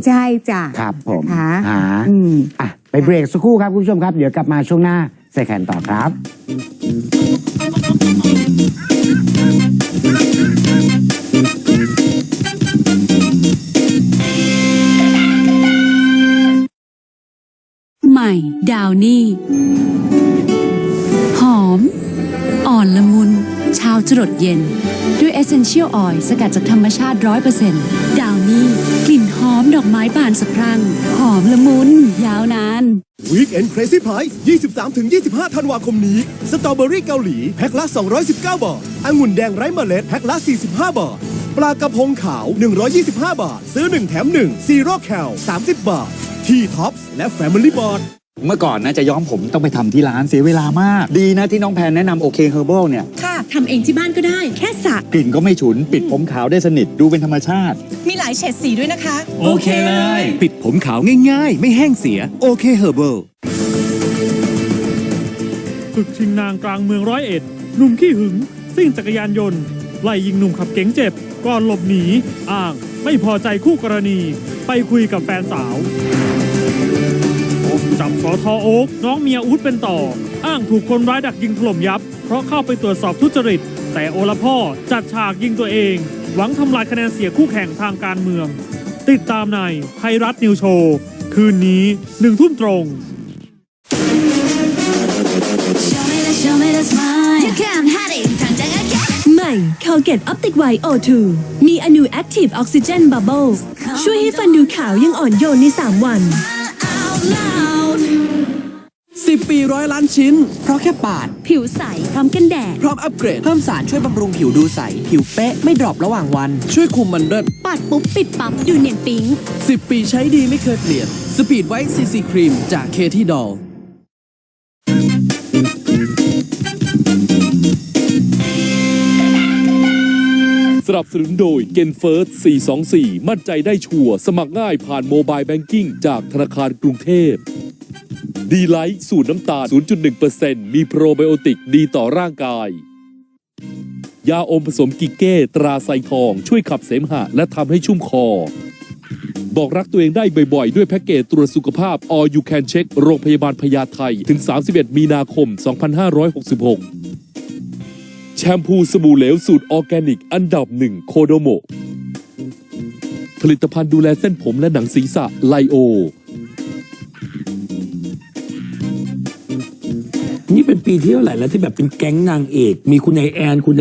ดใช่จ้ะครับผมนะคะหาอืม อะไปเบรกสักครู่ครับคุณผู้ชมครับ เดี๋ยวกลับมาช่วงหน้าใส่แขนต่อครับ ใหม่ ดาวนี่ จรดเย็น ด้วยเอเซนเชียลออยล์สกัดจากธรรมชาติ 100%ดาวนี่กลิ่นหอมดอกไม้บานสะพรั่ง หอมละมุน ยาวนาน Weekend Crazy Price 23-25 ธันวาคมนี้ สตรอเบอรี่เกาหลี แพ็คละ 219 บาทองุ่นแดงไร้เมล็ด แพ็คละ 45 บาท ปลากระพงขาว 125 บาท ซื้อ 1 แถม1ซีโร่แคล30 บาท ที่ท็อปและ Family Mart เมื่อก่อนนะจะย้อมผมต้องไปทำที่ร้านเสียเวลามาก ดีนะที่น้องแพนแนะนำโอเคเฮอร์บเนี่ยค่ะ ทำเองที่บ้านก็ได้ แค่สระกลิ่นก็ไม่ฉุน ปิดผมขาวได้สนิทดูเป็นธรรมชาติ มีหลายเฉดสีด้วยนะคะ โอเคเลย ปิดผมขาวง่ายๆ ไม่แห้งเสีย โอเคเฮอร์เบิลศึกชิงนางกลางเมืองร้อยเอ็ดหนุ่มขี้หึงซิ่งจักรยานยนต์ ไล่ยิงหนุ่มขับเก๋งเจ็บ ก่อนหลบหนี อ้าง ไม่พอใจคู่กรณี ไปคุยกับแฟนสาวจับสอทอโอ๊กน้องเมียอูดเป็นต่อ อ้างถูกคนร้ายดักยิงถล่มยับเพ ราะเข้าไปตรวจสอบทุจริต แต่โอละพ่อจัดฉากยิงตัวเอง หวังทำลายคะแนนเสียคู่แข่งทางการเมือง ติดตามในไทยรัฐนิวโชว์คืนนี้หนึ่งทุ่มตรง ใหม่ Colgate Optic White O2 มีอนู Active Oxygen Bubbles ช่วยให้ฟันดูขาวยังอ่อนโยนใน 3 วัน10 ปีร้อยล้านชิ้น เพราะแค่ปาด ผิวใส พร้อมกันแดด พร้อมอัปเกรด เพิ่มสารช่วยบำรุงผิวดูใส ผิวเป๊ะไม่ดรอประหว่างวัน ช่วยคุมมันเลิศปัดปุ๊บ ปิดปั๊บดูเนียนปิ๊ง 10 ปีใช้ดีไม่เคยเปลี่ยน สปีดไวท์ซีซีครีมจากเคที่ดอลสนับสนุนโดย g e n f i r s t 424 มั่นใจได้ชัวร์สมัครง่ายผ่านโมบายแบงกิ้งจากธนาคารกรุงเทพ ดีไลท์สูตรน้ำตาล 0.1%มีโปรไบโอติกดีต่อร่างกาย ยาอมผสมกิเก้ตราไซทอง ช่วยขับเสมหะและทำให้ชุ่มคอ บอกรักตัวเองได้บ่อยๆ ด้วยแพ็กเกจตรวจสุขภาพ All You Can Check โรงพยาบาลพญาไทถึง 31 มีนาคม 2566 แชมพูสบู่เหลวสูตรออร์แกนิก อันดับหนึ่งโคโดโมผลิตภัณฑ์ดูแลเส้นผมและหนังศีรษะไลโอ ปีที่เท่าไหร่แล้วที่แบบเป็นแก๊งนางเอก มีคุณไอแอนคุณ